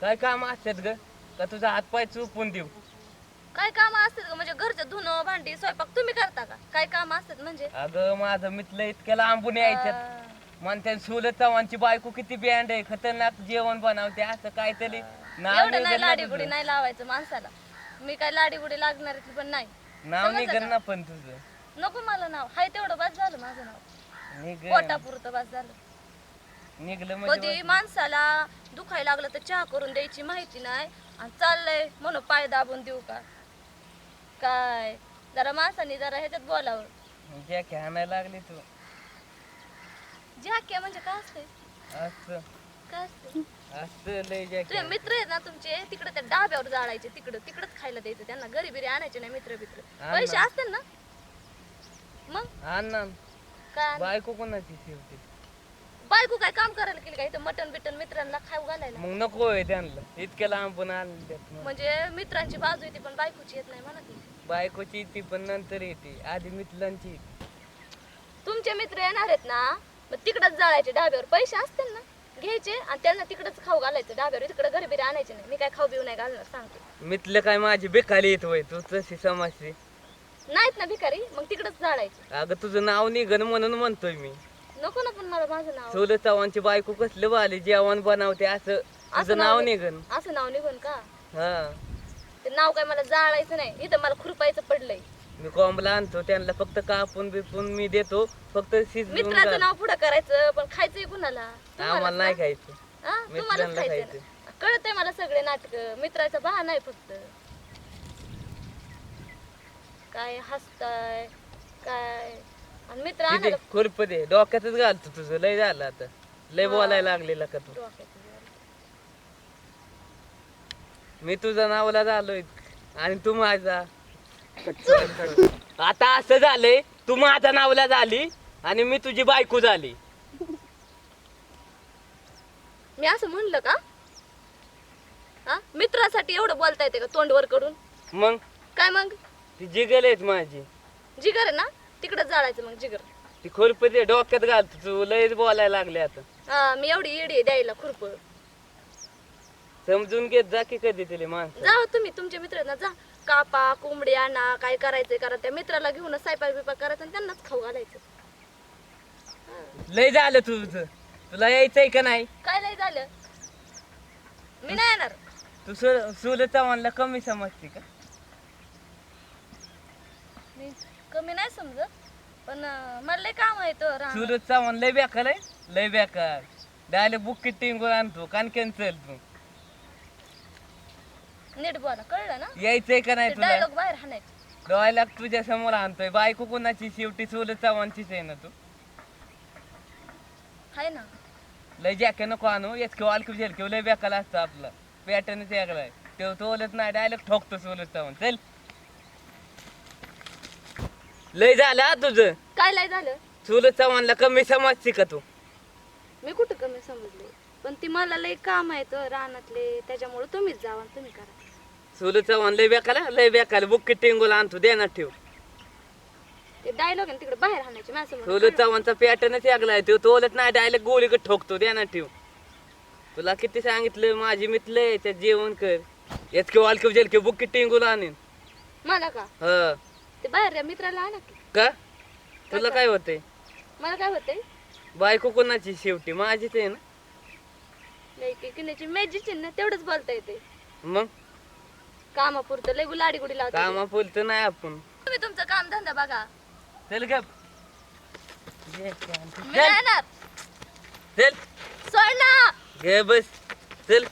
काय काम असतात ग? का तुझा हात पाय चुपून देऊ? काय काम असतात का म्हणजे घरचं धुणं भांडी स्वयंपाक तुम्ही करता का? काय काम असतात म्हणजे? अगं माझं मित्र इतक्या लांबून यायच्यात. अं, म्हणते सुलत चव्हाणची बायको किती बँड आहे. खतरनाक जेवण बनवते असं काहीतरी. नाव एवढं नाही ना लाडीगुडी. नाही लावायचं माणसाला. मी काय लाडीगुडी लागणार पण नाही. नाव समजलं निघन का? ना पण तुझं. नको मला नाव. हाय तेवढं बस झालं माझं नाव. निघ पोटापुरतं बस झालं. निघलं म्हणजे कधी माणसाला दुखायला लागलं तर चहा करून द्यायची माहिती नाही. आणि चाललंय म्हणून पाय दाबून देऊ का? काय? जरा माणसाने जरा ह्याच्यात बोलावं. जे आणायला लागली तू. झाक्या म्हणजे काय असते असं. काय असते असं लय जे तुझे मित्र आहेत ना तुमचे तिकडे त्या डाब्यावर जाळायचे तिकडं तिकडच खायला द्यायचं त्यांना घरी बिरी आणायचे नाही मित्र बित्र आण पैसे ना. असतील ना? मग? आण ना. काय? बायको कोणाची शेवटी बायको काय काम करायला केली काय इथं मटन बिटन मित्रांना खाऊ घालायला? मग नको त्यांना. इतक्या लांबून आणल्यात मग. म्हणजे मित्रांची बाजू येते पण बायकोची येत नाही म्हणा की बायकोची ती पण नंतर येते. आधी मित्रांची येते. तुमचे मित्र येणार आहेत ना मग तिकडच जाळायचे डाब्यावर पैसे असतील ना घ्यायचे आणि त्यांना तिकडच खाऊ घालायचं. डाब्यावर तिकडे घरी बिरी आणायचे नाही. मी काय खाऊ बिऊ नाही घालणार सांगते. मितलं काय माझी बेकारी येत होय तू तशी समजते नाहीत ना भिकारी मग तिकडच जाळायचे. अगं तुझं नाव निघन म्हणून म्हणतोय मी. नको ना पण मला माझं नाव. सोलं चव्हाणची बायको कसलं बाली जेवण बनवते असं तुझं नाव निघन. असं नाव निघून का? हा. ते नाव काय मला जाळायचं नाही. इथं मला खुरपायचं पडलंय. मी कोंबला आणतो त्यांना फक्त कापून बिपून मी देतो फक्त शिजवून मित्राचं घाल. नाव पुढं करायचं पण खायचंय कुणाला? आम्हाला नाही खायचं. मित्रांना खायचंय खायचं. कळतंय मला सगळे नाटक. मित्राचा बहा नाही फक्त. काय हसताय? मित्र किती आणायला खुरप दे डोक्यातच घालतो तुझं. लय झालं आता. लय बोलायला लागलेला का तू? मी तुझा नावला झालोय. आणि तू माझा. आता असं झालंय तू माझ्या नावला झाली आणि मी तुझी बायको झाली. मी असं म्हणलं का? हा? मित्रासाठी एवढं बोलता येते का तोंडवर कडून मग? काय मग? ती जिगल आहेत माझी. जिगर आहे ना? तिकडे जाळायचं मग जिगर. ती खुरप दे डोक्यात घालतो तू लयच बोलायला लागले आता. हा मी एवढी इडी आहे द्यायला खुरप. समजून घेत जा की कधी तरी माणसं. जा हो तुम्ही तुमचे मित्र आहेत ना जा. कापा कोंबडी आणा काय करायचंय करा. त्या मित्राला घेऊन स्वयंपाक बिपाक करायचं आणि त्यांनाच खाऊ घालायचं. लय झालं तुझं. तुला यायचंय का नाही? काय नाही झालं? मी नाही येणार. तू सुल चव्हाणला कमी समजते का? मी कमी नाही समजत पण अं, मला लय काम आहे तो राहणं. सुरत चव्हाण लय बेकार आहे लय बेकार. डायरेक्ट बुक किटिंग आणतो कान कॅन्सल तू. नीट बोला कळलं ना? यायचंय का नाही तुला? डायलॉग बाहेर हाणायचे डोळ्याला तुझ्या समोर आणतोय बायको कोणाची शेवटी सुरत चव्हाणचीच आहे ना तू? हाय ना. लय जॅके नको आणू याच किंवा अलकी किंवा लय बेकार असतो आपला. पॅटर्नच वेगळा आहे. तो तो बोलत नाही डायरेक्ट ठोकतो सुरत चव्हाण. चल. लय झालं तुझं. काय लय झालं? सुरत चव्हाणला कमी समजते का तू? मी कुठं कमी समजले? पण ती मला लय काम आहे तो रानातले. त्याच्यामुळे तुम्हीच जावा आणि तुम्ही करा. सुरत चव्हाण लय आहे, लय बेकार बुक किटिंगला आणतो देणार ठेव. ते डायलॉग आहे तिकडे बाहेर हाणायचे माझ्यासमोर सोलर चव्हाणचा पॅटर्नच आहे. तो तोलत नाही डायरेक्ट गोळीकडे ठोकतो. ना ठेव. तुला किती सांगितलं? माझी मित्र आहे त्यात जेवण कर. याच किंवा अलकी जेल किंवा बुक टिंगूला आणेन. मला का? ह. ते बाहेर या मित्राला आणा की. का? तुला काय? होतंय? मला काय होतंय? बायको कोणाची शेवटी? माझीच आहे ना. लय की किण्याची मॅजिक ना तेवढंच बोलता येते. मग? कामापुरतं लय गुलाडी गुडी लावता. कामा बोलतो नाही आपण. तुम्ही तुमचं काम धंदा बघा. चल ग मी नाही चल. सोड ना. घे बस. चल.